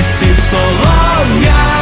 спів солов'я.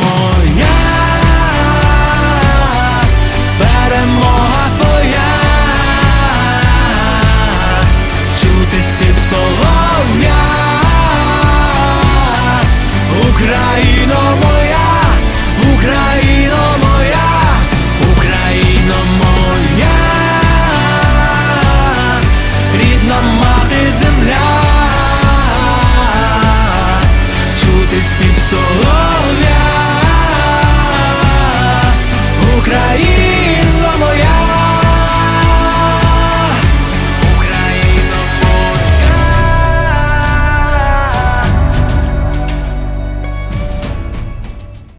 It's been so long?